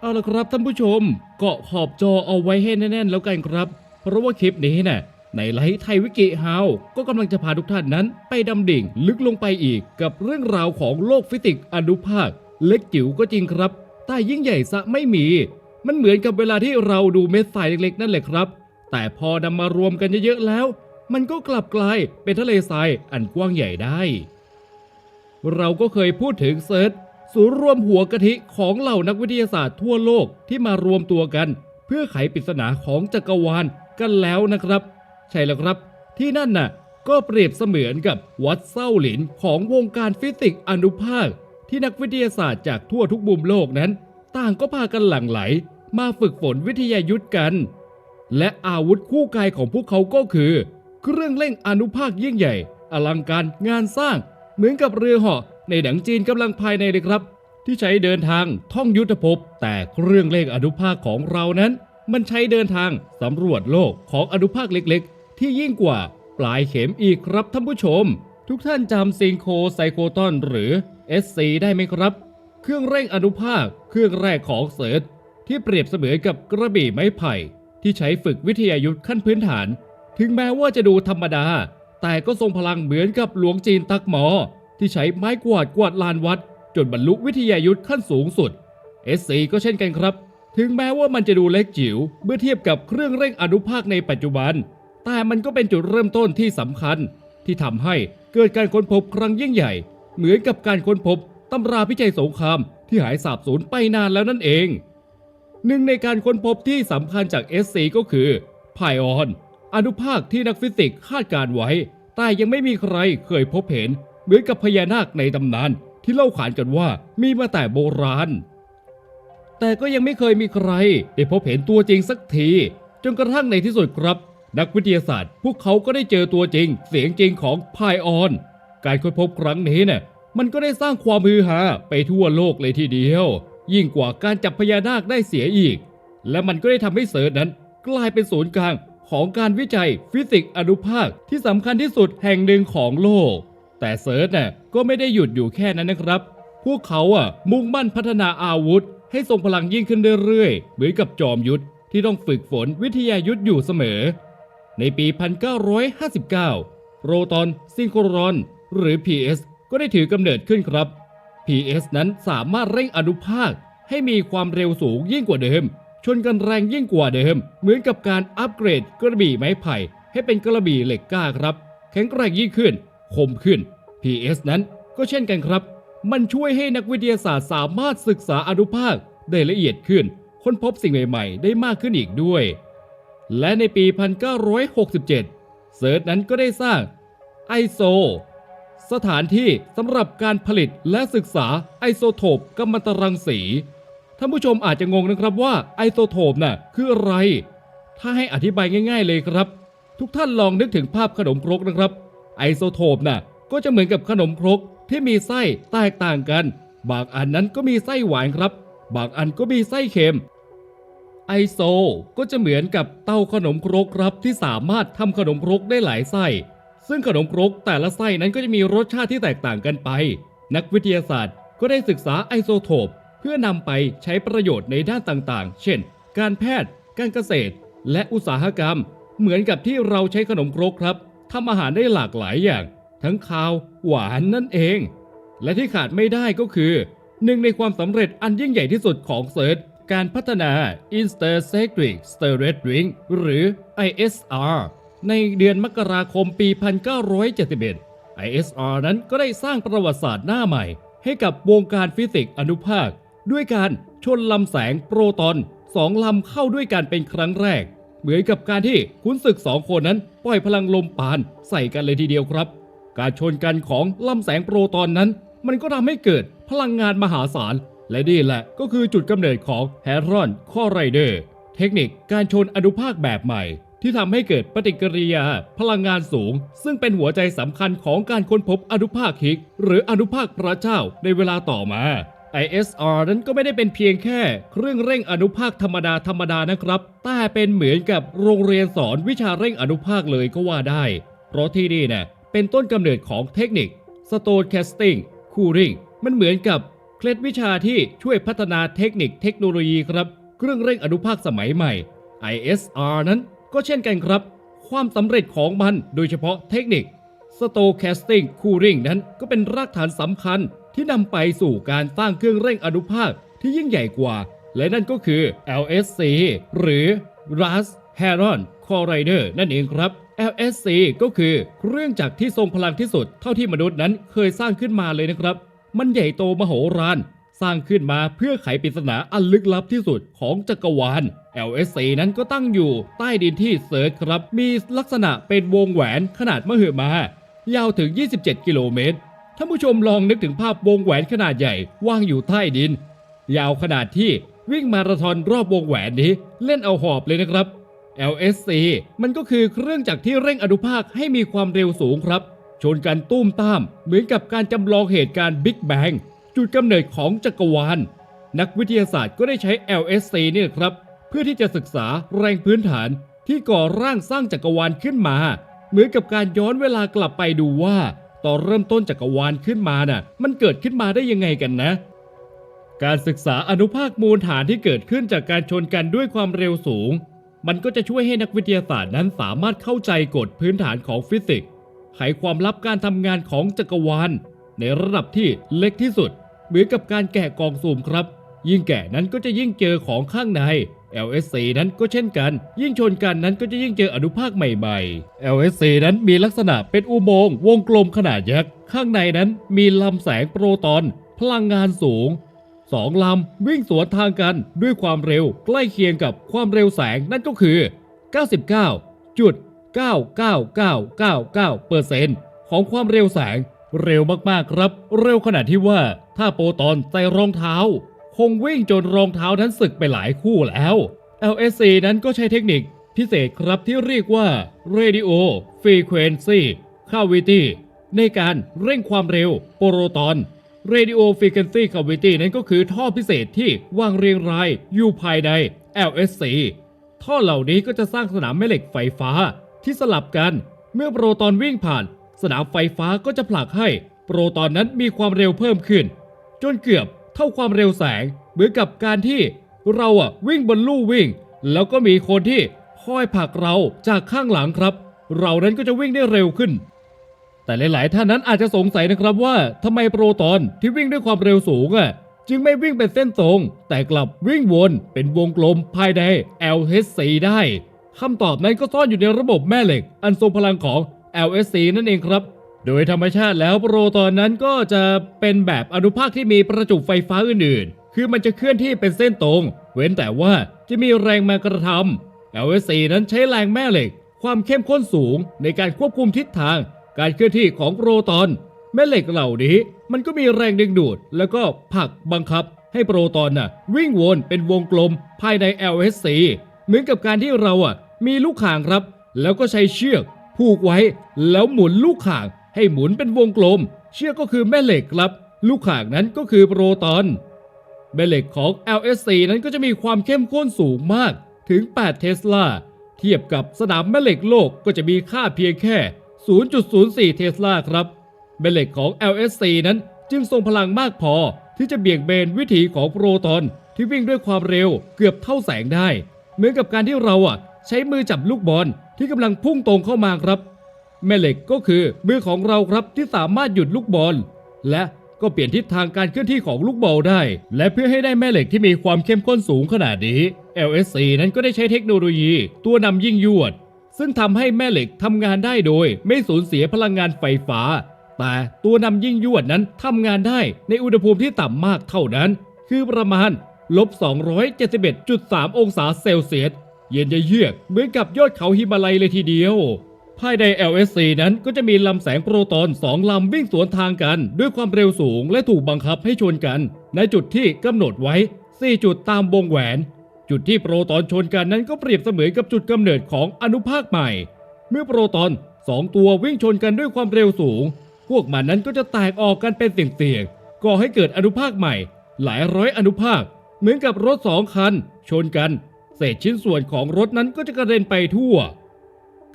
เอาละครับท่านผู้ชมเกาะขอบจอเอาไว้ให้แน่นๆแล้วกันครับ เพราะว่าคลิปนี้น่ะในไลฟ์ไทยวิกิฮาวก็กำลังจะพาทุกท่านนั้น ไปดำดิ่งลึกลงไปอีกกับเรื่องราวของโลกฟิสิกส์อนุภาค เล็กจิ๋วก็จริงครับ แต่ยิ่งใหญ่ซะไม่มี มันเหมือนกับเวลาที่เราดูเม็ดทรายเล็กๆ นั่นแหละครับ แต่พอนำมารวมกันเยอะๆแล้ว มันก็กลับกลายเป็นทะเลทรายอันกว้างใหญ่ได้ เราก็เคยพูดถึงเซิร์ช ศูนย์รวมหัวกะทิของเหล่านักวิทยาศาสตร์ทั่วโลกที่มารวมตัวกัน เพื่อไขปริศนาของจักรวาลกันแล้วนะครับ ใช่แล้วครับ ที่นั่นน่ะ ก็เปรียบเสมือนกับวัดเส้าหลินของวงการฟิสิกส์อนุภาค ที่นักวิทยาศาสตร์จากทั่วทุกมุมโลกนั้น ต่างก็พากันหลั่งไหล มาฝึกฝนวิทยายุทธกัน และอาวุธคู่กายของพวกเขาก็คือ เครื่องเล่งอนุภาคยิ่งใหญ่ อลังการงานสร้าง เหมือนกับเรือเหาะ ในหนังจีนกำลังภายในเลยครับ ที่ใช้เดินทางท่องยุทธภพ แต่เครื่องเล่งอนุภาคของเรานั้น มันใช้เดินทางสำรวจโลกของอนุภาคเล็กๆ ที่ยิ่งกว่าปลายเข็มอีกครับท่านผู้ชม ทุกท่านจำซิงโคไซโคตอนหรือ SC ได้ไหมครับ เครื่องเร่งอนุภาค เครื่องแรกของเซิร์ชที่เปรียบเสมือนกับกระบี่ไม้ไผ่ ที่ใช้ฝึกวิทยายุทธขั้นพื้นฐาน ถึงแม้ว่าจะดูธรรมดา แต่ก็ทรงพลังเหมือนกับหลวงจีนตักหมอ ที่ใช้ไม้กวาดกวาดลานวัด จนบรรลุวิทยายุทธขั้นสูงสุด SC ก็เช่นกันครับ ถึงแม้ว่ามันจะดูเล็กจิ๋วเมื่อเทียบกับเครื่องเร่งอนุภาคในปัจจุบัน แต่มันก็เป็นจุดเริ่มต้นที่สำคัญ ที่ทำให้เกิดการค้นพบครั้งยิ่งใหญ่ เหมือนกับการค้นพบตำราพิจัยสงครามที่หายสาบสูญไปนานแล้วนั่นเอง หนึ่งในการค้นพบที่สำคัญจาก SC ก็คือไพออน อนุภาคที่นักฟิสิกส์คาดการไว้ แต่ยังไม่มีใครเคยพบเห็น เหมือนกับพญานาคในตำนานที่เล่าขานกันว่ามีมาแต่โบราณ แต่ก็ยังไม่เคยมีใครได้พบเห็นตัวจริงสักที จนกระทั่งในที่สุดครับ นักวิทยาศาสตร์ พวกเขาก็ได้เจอตัวจริง เสียงจริงของไพออน การค้นพบครั้งนี้เนี่ยมันก็ได้สร้างความฮือฮาไปทั่วโลกเลยทีเดียว ยิ่งกว่าการจับพญานาคได้เสียอีก และมันก็ได้ทำให้เซิร์ชนั้น กลายเป็นศูนย์กลางของการวิจัยฟิสิกส์อนุภาคที่สำคัญที่สุดแห่งหนึ่งของโลก แต่เซิร์ชน่ะก็ไม่ได้หยุดอยู่แค่นั้นนะครับ พวกเขาอะมุ่งมั่นพัฒนาอาวุธ ให้ทรงพลังยิ่งขึ้นเรื่อยๆ เหมือนกับจอมยุทธที่ต้องฝึกฝนวิทยายุทธอยู่เสมอ ในปี 1959โปรตอนซิงโครอน หรือ PS ก็ได้ถือกำเนิดขึ้นครับ PS นั้นสามารถเร่งอนุภาค ให้มีความเร็วสูงยิ่งกว่าเดิม ชนกันแรงยิ่งกว่าเดิม เหมือนกับการอัปเกรดกระบี่ไม้ไผ่ ให้เป็นกระบี่เหล็กกล้าครับ แข็งแกร่งยิ่งขึ้น คมขึ้น PS นั้นก็เช่นกันครับ มันช่วยให้นักวิทยาศาสตร์สามารถศึกษาอนุภาคได้ละเอียดขึ้น ค้นพบสิ่งใหม่ๆ ได้มากขึ้นอีกด้วย และในปี 1967 เซิร์ชนั้นก็ได้สร้างไอโซสถานที่สำหรับการผลิตและศึกษาไอโซโทปกัมมันตรังสี ท่านผู้ชมอาจจะงงนะครับว่าไอโซโทปน่ะคืออะไร ถ้าให้อธิบายง่าย ๆ เลยครับ ทุกท่านลองนึกถึงภาพขนมครกนะครับ ไอโซโทปน่ะก็จะเหมือนกับขนมครกที่มีไส้แตกต่างกัน บางอันนั้นก็มีไส้หวานครับ บางอันก็มีไส้เค็ม ไอโซก็จะเหมือนกับเต้าขนมครกครับที่สามารถทำขนมครกได้หลายไส้ ซึ่งขนมครกแต่ละไส้นั้นก็จะมีรสชาติที่แตกต่างกันไป นักวิทยาศาสตร์ก็ได้ศึกษาไอโซโทปเพื่อนำไปใช้ประโยชน์ในด้านต่างๆ เช่น การแพทย์ การเกษตร และอุตสาหกรรม เหมือนกับที่เราใช้ขนมครกครับ ทำอาหารได้หลากหลายอย่าง ทั้งคาวหวานนั่นเอง และที่ขาดไม่ได้ก็คือ หนึ่งในความสำเร็จอันยิ่งใหญ่ที่สุดของเซิร์ชการพัฒนา Intercetric Stirred Ring หรือ ISR ในเดือนมกราคมปี 1971 ISR นั้นก็ได้สร้างประวัติศาสตร์หน้าใหม่ ให้กับวงการฟิสิกส์อนุภาค ด้วยการชนลำแสงโปรตอนสองลำเข้าด้วยกันเป็นครั้งแรก เหมือนกับการที่ขุนศึกสองคนนั้นปล่อยพลังลมปานใส่กันเลยทีเดียวครับ การชนกันของลำแสงโปรตอนนั้น มันก็ทำให้เกิดพลังงานมหาศาล และนี่แหละก็คือจุดกำเนิดของแฮรอนข้อไรเดอร์ เทคนิคการชนอนุภาคแบบใหม่ ที่ทำให้เกิดปฏิกิริยา พลังงานสูง ซึ่งเป็นหัวใจสำคัญของการค้นพบอนุภาคฮิก หรืออนุภาคพระเจ้าในเวลาต่อมา ISR นั้นก็ไม่ได้เป็นเพียงแค่ เครื่องเร่งอนุภาคธรรมดาธรรมดานะครับ แต่เป็นเหมือนกับโรงเรียนสอนวิชาเร่งอนุภาคเลยก็ว่าได้ เพราะที่นี่เนี่ยเป็นต้นกำเนิดของเทคนิค Stochastic Cooling มันเหมือนกับเคล็ดวิชาที่ช่วยพัฒนาเทคนิคเทคโนโลยีครับ เครื่องเร่งอนุภาคสมัยใหม่ ISR นั้นก็เช่นกันครับ ความสำเร็จของมันโดยเฉพาะเทคนิค Stochastic Cooling นั้นก็เป็นรากฐานสำคัญ ที่นำไปสู่การสร้างเครื่องเร่งอนุภาคที่ยิ่งใหญ่กว่า และนั่นก็คือ LSC หรือ Ras Heron Collider นั่นเองครับ LSC ก็คือเครื่องจักรที่ทรงพลังที่สุดเท่าที่มนุษย์นั้นเคยสร้างขึ้นมาเลยนะครับ มันใหญ่โตมโหฬารสร้างขึ้นมาเพื่อไขปริศนาอันลึกลับที่สุดของจักรวาล LSC นั้นก็ตั้งอยู่ใต้ดินที่เซิร์ชครับ มีลักษณะเป็นวงแหวนขนาดมหึมา ยาวถึง 27 กิโลเมตร ท่านผู้ชมลองนึกถึงภาพวงแหวนขนาดใหญ่ว่างอยู่ใต้ดิน ยาวขนาดที่วิ่งมาราธอนรอบวงแหวนนี้เล่นเอาหอบเลยนะครับ LSC มันก็คือเครื่องจักรที่เร่งอนุภาคให้มีความเร็วสูงครับ ชนกันตุ้มตาม เหมือนกับการจำลองเหตุการณ์บิ๊กแบงจุดกำเนิดของจักรวาล นักวิทยาศาสตร์ก็ได้ใช้ LSC นี่ครับ เพื่อที่จะศึกษาแรงพื้นฐานที่ก่อร่างสร้างจักรวาลขึ้นมา เหมือนกับการย้อนเวลากลับไปดูว่า ตอนเริ่มต้นจักรวาลขึ้นมาน่ะ มันเกิดขึ้นมาได้ยังไงกันนะ การศึกษาอนุภาคมูลฐานที่เกิดขึ้นจากการชนกันด้วยความเร็วสูง มันก็จะช่วยให้นักวิทยาศาสตร์นั้นสามารถเข้าใจกฎพื้นฐานของฟิสิกส์ไขความลับการทำงานของจักรวาล ในระดับที่เล็กที่สุด เหมือนกับการแกะกล่องสุ่มครับ ยิ่งแกะนั้นก็จะยิ่งเจอของข้างใน LSC นั้นก็เช่นกัน ยิ่งชนกันนั้นก็จะยิ่งเจออนุภาคใหม่ๆ LSC นั้นมีลักษณะเป็นอุโมงค์วงกลมขนาดยักษ์ข้างในนั้นมีลำแสงโปรตอน พลังงานสูงสองลำวิ่งสวนทางกันด้วยความเร็วใกล้เคียงกับความเร็วแสงนั่นก็คือ 99.99999%ของความเร็วแสง เร็วมากๆครับ เร็วขนาดที่ว่าถ้าโปรตอนใส่รองเท้า คงวิ่งจนรองเท้านั้นสึกไปหลายคู่แล้ว LSC นั้นก็ใช้เทคนิคพิเศษครับที่เรียกว่า Radio Frequency Cavity ในการเร่งความเร็วโปรตอน Radio Frequency Cavity นั้นก็คือท่อพิเศษที่วางเรียงรายอยู่ภายใน LSC ท่อเหล่านี้ก็จะสร้างสนามแม่เหล็กไฟฟ้าที่สลับกัน เมื่อโปรตอนวิ่งผ่าน สนามไฟฟ้าก็จะผลักให้ โปรตอนนั้นมีความเร็วเพิ่มขึ้น จนเกือบ เท่าความเร็วแสง เหมือนกับการที่เราอะวิ่งบนลู่วิ่ง แล้วก็มีคนที่คอยผลักเราจากข้างหลังครับ เรานั้นก็จะวิ่งได้เร็วขึ้น แต่หลาย ๆ ท่านนั้นอาจจะสงสัยนะครับว่าทำไมโปรตอนที่วิ่งด้วยความเร็วสูงอะจึงไม่วิ่งเป็นเส้นตรง แต่กลับวิ่งวนเป็นวงกลมภายใน LHC ได้คำตอบนั้นก็ซ่อนอยู่ในระบบแม่เหล็ก อันทรงพลังของ LSC นั่นเองครับ โดยธรรมชาติแล้วโปรตอนนั้นก็จะเป็นแบบอนุภาคที่มีประจุไฟฟ้าอื่นๆ คือมันจะเคลื่อนที่เป็นเส้นตรง เว้นแต่ว่าจะมีแรงมากระทำ LSC นั้นใช้แรงแม่เหล็ก ความเข้มข้นสูงในการควบคุมทิศทาง การเคลื่อนที่ของโปรตอน แม่เหล็กเหล่านี้มันก็มีแรงดึงดูด แล้วก็ผลักบังคับ ให้โปรตอนน่ะวิ่งวนเป็นวงกลมภายใน LSC เหมือนกับการที่เราอะมีลูกข่างครับ แล้วก็ใช้เชือกผูกไว้ แล้วหมุนลูกข่างให้หมุนเป็นวงกลม เชือกก็คือแม่เหล็กครับ ลูกข่างนั้นก็คือโปรตอน แม่เหล็กของ LSC นั้นก็จะมีความเข้มข้นสูงมากถึง 8 เทสลา เทียบกับสนามแม่เหล็กโลกก็จะมีค่าเพียงแค่ 0.04 เทสลาครับ แม่เหล็กของ LSC นั้นจึงทรงพลังมากพอที่จะเบี่ยงเบนวิถีของโปรตอนที่วิ่งด้วยความเร็วเกือบเท่าแสงได้ เหมือนกับการที่เราอะใช้มือจับลูกบอลที่กำลังพุ่งตรงเข้ามาครับ แม่เหล็กก็คือมือของเราครับที่สามารถหยุดลูกบอล และก็เปลี่ยนทิศทางการเคลื่อนที่ของลูกบอลได้ และเพื่อให้ได้แม่เหล็กที่มีความเข้มข้นสูงขนาดนี้ LSC นั้นก็ได้ใช้เทคโนโลยี ตัวนำยิ่งยวด ซึ่งทำให้แม่เหล็กทำงานได้โดย ไม่สูญเสียพลังงานไฟฟ้า แต่ตัวนำยิ่งยวดนั้นทำงานได้ในอุณหภูมิที่ต่ำมากเท่านั้น คือประมาณลบ 271.3 องศาเซลเซียส เย็นเยือกเหมือนกับยอดเขาหิมาลัยเลยทีเดียว ภายใน LSC นั้นก็จะมีลำแสงโปรตอน2ลำวิ่งสวนทางกัน ด้วยความเร็วสูงและถูกบังคับให้ชนกัน ในจุดที่กำหนดไว้ 4 จุดตามวงแหวน จุดที่โปรตอนชนกันนั้นก็เปรียบเสมือนกับจุดกำเนิดของอนุภาคใหม่ เมื่อโปรตอน2ตัววิ่งชนกันด้วยความเร็วสูง พวกมันนั้นก็จะแตกออกกันเป็นเสี่ยงๆก่อให้เกิดอนุภาคใหม่ หลายร้อยอนุภาค เหมือนกับรถสองคัน ชนกัน เศษชิ้นส่วนของรถนั้นก็จะกระเด็นไปทั่ว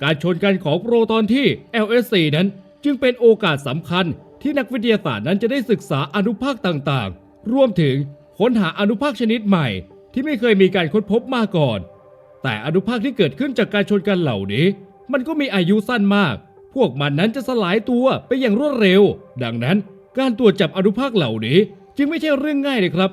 การชนกันของโปรตอนที่ LSC นั้นจึงเป็นโอกาสสำคัญที่นักวิทยาศาสตร์นั้นจะได้ศึกษาอนุภาคต่างๆ รวมถึงค้นหาอนุภาคชนิดใหม่ ที่ไม่เคยมีการค้นพบมาก่อน แต่อนุภาคที่เกิดขึ้นจากการชนกันเหล่านี้ มันก็มีอายุสั้นมาก พวกมันนั้นจะสลายตัวไปอย่างรวดเร็ว ดังนั้นการตรวจจับอนุภาคเหล่านี้ จึงไม่ใช่เรื่องง่ายเลยครับ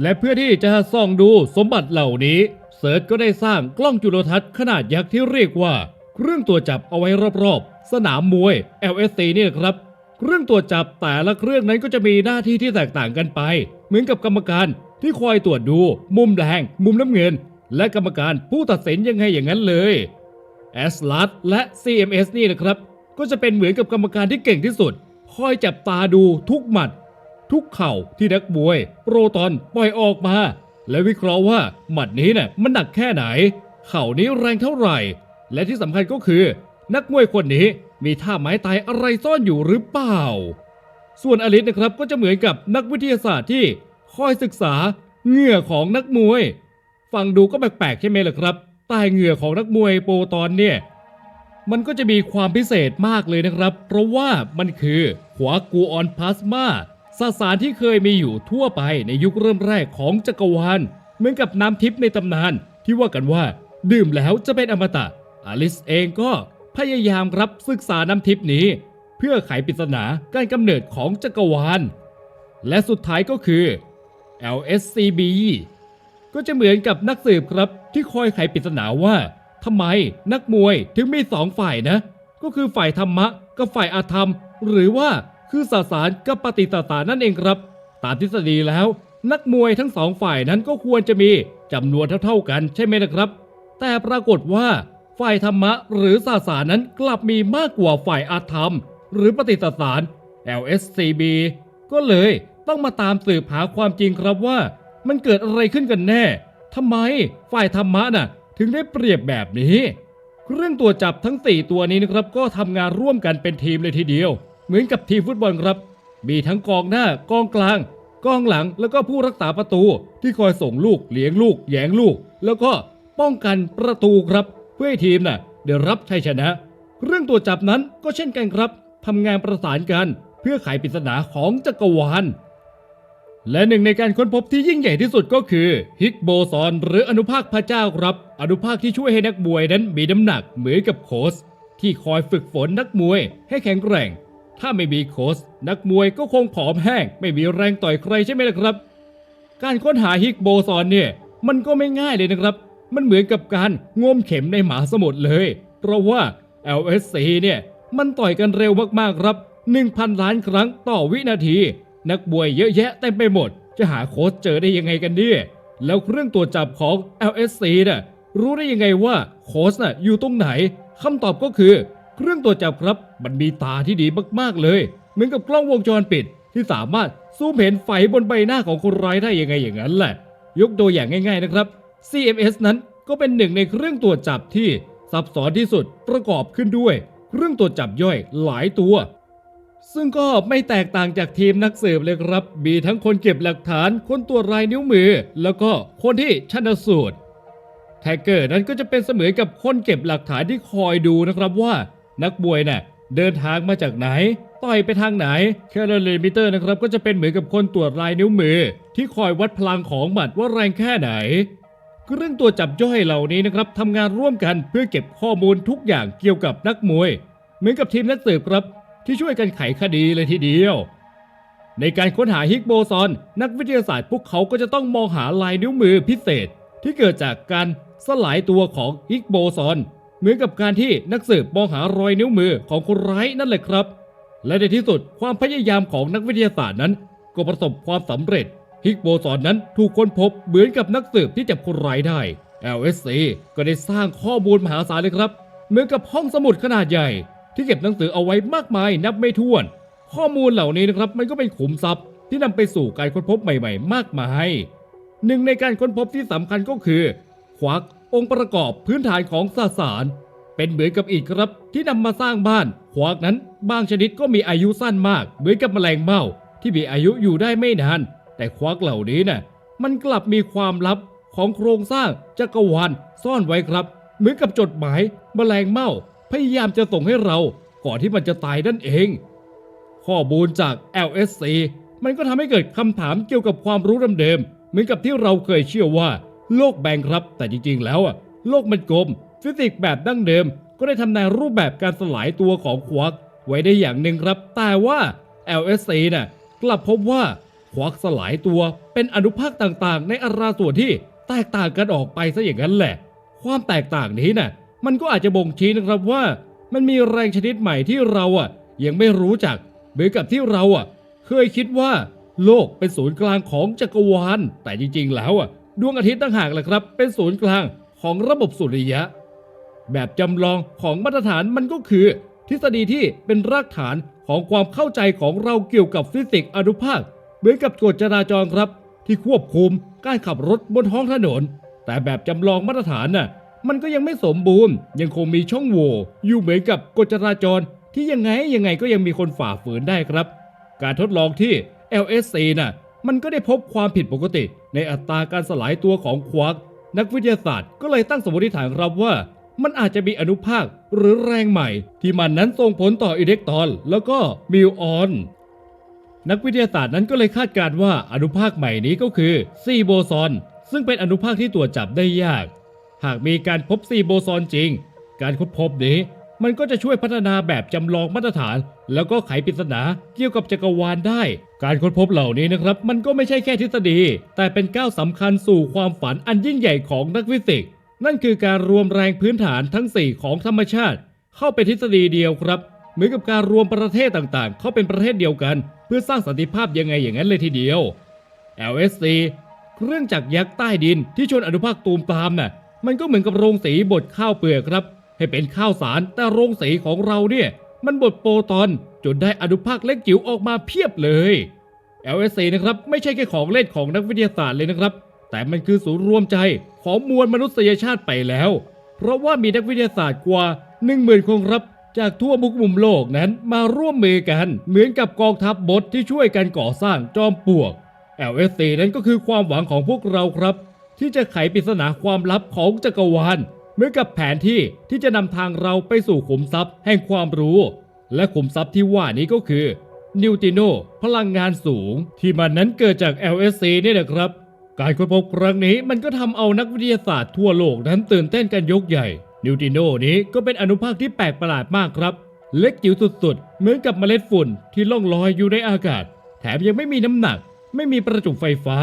และเพื่อที่จะส่องดูสมบัติเหล่านี้ ซิร์ชก็ได้สร้างกล้องจุลทรรศน์ขนาดยักษ์ที่เรียกว่า เครื่องตรวจจับเอาไว้รอบๆ สนามมวย LSC นี่นะครับ เครื่องตรวจจับแต่ละเครื่องนั้นก็จะมีหน้าที่ที่แตกต่างกันไป เหมือนกับกรรมการที่คอยตรวจดู มุมแดง มุมน้ำเงิน และกรรมการผู้ตัดสินยังไงอย่างนั้นเลย s l a t และ CMS นี่นะครับ ก็จะเป็นเหมือนกับกรรมการที่เก่งที่สุด คอยจับตาดูทุกหมัด ทุกเข่าที่นักมวยโปรตอนปล่อยออกมา และวิเคราะห์ว่าหมัดนี้เนี่ยมันหนักแค่ไหน เข่านี้แรงเท่าไหร่ และที่สำคัญก็คือ นักมวยคนนี้มีท่าไม้ตายอะไรซ่อนอยู่หรือเปล่า ส่วนอลิสนะครับก็จะเหมือนกับนักวิทยาศาสตร์ที่คอยศึกษาเหงื่อของนักมวย ฟังดูก็แปลกๆใช่ไหมล่ะครับใต้เหงื่อของนักมวยโปรตอนเนี่ยมันก็จะมีความพิเศษมากเลยนะครับ เพราะว่ามันคือหัวกูออนพลาสมา สสารที่เคยมีอยู่ทั่วไปในยุคเริ่มแรกของจักรวาลเหมือนกับน้ำทิพย์ในตำนานที่ว่ากันว่า ดื่มแล้วจะเป็นอมตะ อลิสเองก็พยายามรับศึกษาน้ำทิพย์นี้ เพื่อไขปริศนาการกำเนิดของจักรวาล และสุดท้ายก็คือ LSCB ก็จะเหมือนกับนักสืบครับที่คอยไขปริศนาว่าทำไมนักมวยถึงมีสองฝ่ายนะ ก็คือฝ่ายธรรมะกับฝ่ายอาธรรม หรือว่า คือสสารกับปฏิสสารนั่นเองครับ ตามทฤษฎีแล้ว นักมวยทั้งสองฝ่ายนั้นก็ควรจะมีจำนวนเท่าๆกันใช่ไหมนะครับ แต่ปรากฏว่า ฝ่ายธรรมะหรือสสารนั้นกลับมีมากกว่าฝ่ายอาธรรม หรือปฏิสสาร LSCB ก็เลยต้องมาตามสืบหาความจริงครับว่า มันเกิดอะไรขึ้นกันแน่ทำไมฝ่ายธรรมะน่ะ ถึงได้เปรียบแบบนี้เครื่องตัวจับทั้ง 4 ตัวนี้นะครับก็ทำงานร่วมกันเป็นทีมเลยทีเดียว เหมือนกับทีมฟุตบอลครับ มีทั้งกองหน้ากองกลาง กองหลังแล้วก็ผู้รักษาประตูที่คอยส่งลูกเลี้ยงลูกแยงลูก แล้วก็ป้องกันประตูครับ เพื่อให้ทีมน่ะได้รับชัยชนะ เรื่องตัวจับนั้นก็เช่นกันครับทำงานประสานกันเพื่อไขปริศนาของจักรวาลและหนึ่งในการค้นพบที่ยิ่งใหญ่ที่สุดก็คือฮิกโบซอนหรืออนุภาคพระเจ้าครับ อนุภาคที่ช่วยให้นักมวยนั้นมีน้ำหนักเหมือนกับโค้ชที่คอยฝึกฝนนักมวยให้แข็งแกร่ง ถ้าไม่มีโค้ชนักมวยก็คงผอมแห้ง ไม่มีแรงต่อยใครใช่ไหมล่ะครับ การค้นหาฮิกโบซอนเนี่ย มันก็ไม่ง่ายเลยนะครับ มันเหมือนกับการงมเข็มในหมาสมุทรเลย เพราะว่า LSC เนี่ย มันต่อยกันเร็วมากๆครับ 1,000 ล้านครั้งต่อวินาที นักบวยเยอะแยะเต็มไปหมด จะหาโค้ชเจอได้ยังไงกันเนี่ยแล้วเครื่องตรวจจับของ LSC น่ะรู้ได้ยังไงว่าโค้ชน่ะอยู่ตรงไหนคำตอบก็คือ เครื่องตรวจจับครับ มันมีตาที่ดีมากๆเลย เหมือนกับกล้องวงจรปิด ที่สามารถซูมเห็นไฟบนใบหน้าของคนร้ายได้ยังไงอย่างนั้นแหละ ยกตัวอย่างง่าย ๆนะครับ CMS นั้นก็เป็นหนึ่งในเครื่องตรวจจับที่ซับซ้อนที่สุดประกอบขึ้นด้วย เครื่องตรวจจับย่อยหลายตัว ซึ่งก็ไม่แตกต่างจากทีมนักสืบเลยครับ มีทั้งคนเก็บหลักฐาน คนตรวจลายนิ้วมือ แล้วก็คนที่ชันสูตรแท็กเกอร์นั้นก็จะเป็นเสมือนกับคนเก็บหลักฐานที่คอยดูนะครับว่า นักบวยน่ะเดินทางมาจากไหน ต่อยไปทางไหน แคลอรีมิเตอร์นะครับก็จะเป็นเหมือนกับคนตรวจลายนิ้วมือ ที่คอยวัดพลังของหมัดว่าแรงแค่ไหนเครื่องตัวจับย่อยเหล่านี้นะครับทำงานร่วมกันเพื่อเก็บข้อมูลทุกอย่างเกี่ยวกับนักมวย เหมือนกับทีมนักสืบครับ ที่ช่วยกันไขคดีเลยทีเดียว ในการค้นหาฮิกโบซอน นักวิทยาศาสตร์พวกเขาก็จะต้องมองหาลายนิ้วมือพิเศษ ที่เกิดจากการสลายตัวของฮิกโบซอน เหมือนกับการที่นักสืบมองหารอยนิ้วมือของคนร้ายนั่นแหละครับ และในที่สุดความพยายามของนักวิทยาศาสตร์นั้น ก็ประสบความสำเร็จฮิกโบซอนนั้นถูกค้นพบเหมือนกับนักสืบที่จับคนร้ายได้ LSC ก็ได้สร้างข้อมูลมหาศาลเลยครับ เหมือนกับห้องสมุดขนาดใหญ่ ที่เก็บหนังสือเอาไว้มากมายนับไม่ถ้วน ข้อมูลเหล่านี้นะครับ มันก็เป็นขุมทรัพย์ที่นำไปสู่การค้นพบใหม่ ๆ มากมายหนึ่งในการค้นพบที่สำคัญก็คือควัก องค์ประกอบพื้นฐานของสสาร เป็นเหมือนกับอิฐครับที่นำมาสร้างบ้านควักนั้นบางชนิดก็มีอายุสั้นมาก เหมือนกับแมลงเม่าที่มีอายุอยู่ได้ไม่นาน แต่ควักเหล่านี้น่ะมันกลับมีความลับของโครงสร้างจักรวาลซ่อนไว้ครับ เหมือนกับจดหมายแมลงเม่าพยายามจะส่งให้เราก่อนที่มันจะตายนั่นเอง ข้อมูลจาก LSC มันก็ทำให้เกิดคำถามเกี่ยวกับความรู้เดิมๆเหมือนกับที่เราเคยเชื่อว่า โลกแบนครับ แต่จริงๆ แล้วอะโลกมันกลม ฟิสิกส์แบบดั้งเดิม ก็ได้ทำนายรูปแบบการสลายตัวของควาร์กไว้ได้อย่างหนึ่งครับ แต่ว่า LSC น่ะกลับพบว่าควาร์กสลายตัวเป็นอนุภาคต่างๆ ในอัตราส่วนที่แตกต่างกันออกไปซะอย่างนั้นแหละ ความแตกต่างนี้น่ะมันก็อาจจะบ่งชี้นะครับว่า มันมีแรงชนิดใหม่ที่เราอะยังไม่รู้จักเหมือนกับที่เราอะเคยคิดว่า โลกเป็นศูนย์กลางของจักรวาลแต่จริงๆ แล้วอะ ดวงอาทิตย์ต่างหากแหละครับ เป็นศูนย์กลางของระบบสุริยะ แบบจำลองของมาตรฐานมันก็คือ ทฤษฎีที่เป็นรากฐานของความเข้าใจของเราเกี่ยวกับฟิสิกส์อนุภาค เหมือนกับกฎจราจรครับ ที่ควบคุมการขับรถบนท้องถนน แต่แบบจำลองมาตรฐานน่ะมันก็ยังไม่สมบูรณ์ ยังคงมีช่องโหว่อยู่เหมือนกับกฎจราจรที่ยังไงยังไงก็ยังมีคนฝ่าฝืนได้ครับ การทดลองที่ LSC น่ะมันก็ได้พบความผิดปกติ ในอัตราการสลายตัวของควาร์กนักวิทยาศาสตร์ก็เลยตั้งสมมติฐานครับว่า มันอาจจะมีอนุภาคหรือแรงใหม่ ที่มันนั้นส่งผลต่ออิเล็กตรอน แล้วก็มิวออน นักวิทยาศาสตร์นั้นก็เลยคาดการณ์ว่าอนุภาคใหม่นี้ก็คือซีโบซอน ซึ่งเป็นอนุภาคที่ตรวจจับได้ยาก หากมีการพบซีโบซอนจริง การค้นพบนี้ มันก็จะช่วยพัฒนาแบบจำลองมาตรฐาน แล้วก็ไขปริศนาเกี่ยวกับจักรวาลได้ การค้นพบเหล่านี้นะครับ มันก็ไม่ใช่แค่ทฤษฎี แต่เป็นก้าวสำคัญสู่ความฝันอันยิ่งใหญ่ของนักฟิสิกส์นั่นคือการรวมแรงพื้นฐานทั้ง 4 ของธรรมชาติ เข้าเป็นทฤษฎีเดียวครับ เหมือนกับการรวมประเทศต่างๆ เข้าเป็นประเทศเดียวกัน เพื่อสร้างสันติภาพยังไงอย่างนั้นเลยทีเดียว LSC เครื่องจักรยักษ์ใต้ดินที่ชนอนุภาคตูมตามน่ะมันก็เหมือนกับโรงสีบดข้าวเปลือกครับ ให้เป็นข้าวสารแต่โรงสีของเราเนี่ย มันบดโปรตอนจนได้อนุภาคเล็กจิ๋วออกมาเพียบเลย LSC นะครับไม่ใช่แค่ของเล่นของนักวิทยาศาสตร์เลยนะครับ แต่มันคือศูนย์รวมใจของมวลมนุษยชาติไปแล้ว เพราะว่ามีนักวิทยาศาสตร์กว่า1 0,000คนครับ จากทั่วมุกมุมโลกนั้นมาร่วมมือกัน เหมือนกับกองทัพบดที่ช่วยกันก่อสร้างจอมปลวก LSC นั้นก็คือความหวังของพวกเราครับ ที่จะไขปริศนาความลับของจักรวาล เหมือนกับแผนที่ที่จะนำทางเราไปสู่ขุมทรัพย์แห่งความรู้ และขุมทรัพย์ที่ว่านี้ก็คือนิวติโนพลังงานสูง ที่มันนั้นเกิดจาก LSC นี่ยนะครับ การค้นพบครั้งนี้มันก็ทำเอานักวิทยาศาสตร์ทั่วโลกนั้นตื่นเต้นกันยกใหญ่ นิวติโนนี้ก็เป็นอนุภาคที่แปลกประหลาดมากครับ เล็กจิ๋วสุดๆ เหมือนกับเมล็ดฝุ่นที่ล่องลอยอยู่ในอากาศ แถมยังไม่มีน้ำหนัก ไม่มีประจุไฟฟ้า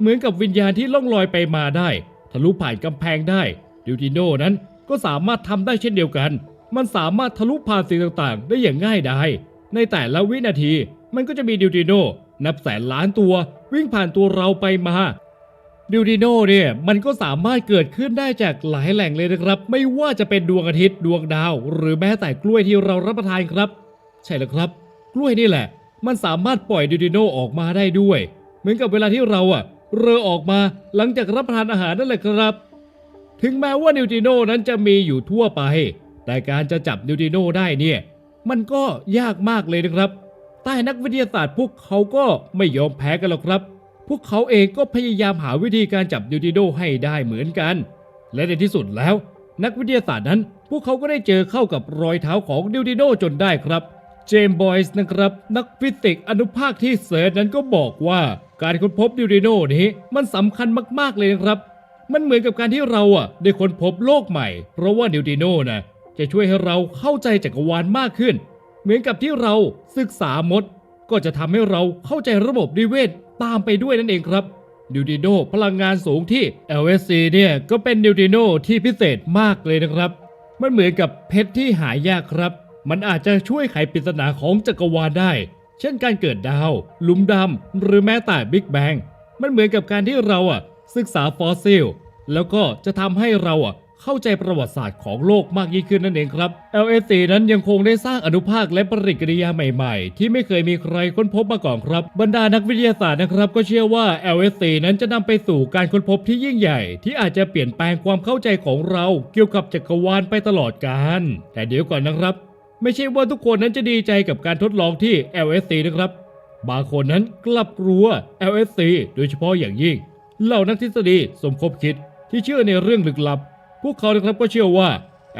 เหมือนกับวิญญาณที่ล่องลอยไปมาได้ ทะลุผ่านกำแพงได้ นิวติโนนั้นก็สามารถทำได้เช่นเดียวกัน มันสามารถทะลุผ่านสิ่งต่างๆ ได้อย่างง่ายดาย ในแต่ละวินาที มันก็จะมีดิวติโนนับแสนล้านตัว วิ่งผ่านตัวเราไปมา ดิวดิโนเนี่ยมันก็สามารถเกิดขึ้นได้จากหลายแหล่งเลยนะครับ ไม่ว่าจะเป็นดวงอาทิตย์ดวงดาว หรือแม้แต่กล้วยที่เรารับประทานครับ ใช่แล้วครับ กล้วยนี่แหละ มันสามารถปล่อยดิวดิโนออกมาได้ด้วย เหมือนกับเวลาที่เราอะเรอออกมาหลังจากรับประทานอาหารนั่นแหละครับ ถึงแม้ว่านิวติโนนั้นจะมีอยู่ทั่วไป แต่การจะจับนิวติโนได้เนี่ย มันก็ยากมากเลยนะครับแต่นักวิทยาศาสตร์พวกเขาก็ไม่ยอมแพ้กันหรอกครับ พวกเขาเองก็พยายามหาวิธีการจับนิวติโนให้ได้เหมือนกัน และในที่สุดแล้ว นักวิทยาศาสตร์นั้น พวกเขาก็ได้เจอเข้ากับรอยเท้าของนิวติโนจนได้ครับเจมส์บอยส์นะครับ นักฟิสิกส์อนุภาคที่เซิร์ชนั้นก็บอกว่า การค้นพบนิวติโนนี้มันสำคัญมาก ๆ เลยนะครับ มันเหมือนกับการที่เราอะได้ค้นพบโลกใหม่ เพราะว่านิวติโนนะจะช่วยให้เราเข้าใจจักรวาลมากขึ้น เหมือนกับที่เราศึกษามด ก็จะทำให้เราเข้าใจระบบนิเวศตามไปด้วยนั่นเองครับนิวติโนพลังงานสูงที่ LSC เนี่ยก็เป็นนิวติโนที่พิเศษมากเลยนะครับ มันเหมือนกับเพชรที่หายากครับ มันอาจจะช่วยไขปริศนาของจักรวาลได้ เช่นการเกิดดาว หลุมดำหรือแม้แต่บิ๊กแบงมันเหมือนกับการที่เราอะ ศึกษาฟอสซิล แล้วก็จะทำให้เราอะเข้าใจประวัติศาสตร์ของโลกมากยิ่งขึ้นนั่นเองครับ LSC นั้นยังคงได้สร้างอนุภาคและปฏิกิริยาใหม่ๆ ที่ไม่เคยมีใครค้นพบมาก่อนครับ บรรดานักวิทยาศาสตร์นะครับ ก็เชื่อว่า LSC นั้นจะนำไปสู่การค้นพบที่ยิ่งใหญ่ ที่อาจจะเปลี่ยนแปลงความเข้าใจของเราเกี่ยวกับจักรวาลไปตลอดกาลแต่เดี๋ยวก่อนนะครับ ไม่ใช่ว่าทุกคนนั้นจะดีใจกับการทดลองที่ LSC นะครับ บางคนนั้นกลับกลัว LSC โดยเฉพาะอย่างยิ่ง เหล่านักทฤษฎีสมคบคิดที่เชื่อในเรื่องลึกลับ พวกเขานะครับก็เชื่อว่า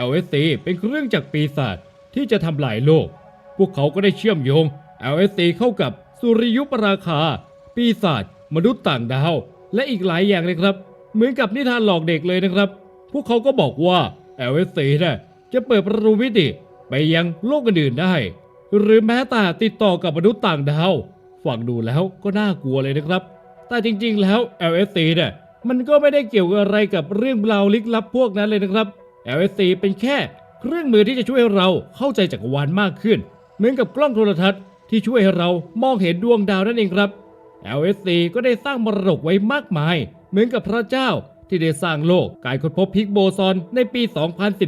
LSC เป็นเครื่องจักรปีศาจที่จะทำลายโลก พวกเขาก็ได้เชื่อมโยง LSC เข้ากับสุริยุปราคา ปีศาจมนุษย์ต่างดาว และอีกหลายอย่างเลยครับ เหมือนกับนิทานหลอกเด็กเลยนะครับ พวกเขาก็บอกว่า LSC น่ะจะเปิดประตูมิติไปยังโลกอื่นได้ หรือแม้แต่ติดต่อกับมนุษย์ต่างดาว ฟังดูแล้วก็น่ากลัวเลยนะครับ แต่จริงๆแล้ว LSC เนี่ยมันก็ไม่ได้เกี่ยวกับอะไรกับเรื่องราวลึกลับพวกนั้นเลยนะครับ LSC เป็นแค่เครื่องมือที่จะช่วยให้เราเข้าใจจักรวาลมากขึ้น เหมือนกับกล้องโทรทัศน์ที่ช่วยให้เรามองเห็นดวงดาวนั่นเองครับ LSC ก็ได้สร้างมรดกไว้มากมาย เหมือนกับพระเจ้าที่ได้สร้างโลกการค้นพบพิกโบซอนในปี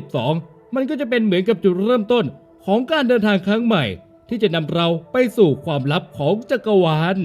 2012 มันก็จะเป็นเหมือนกับจุดเริ่มต้นของการเดินทางครั้งใหม่ ที่จะนำเราไปสู่ความลับของจักรวาล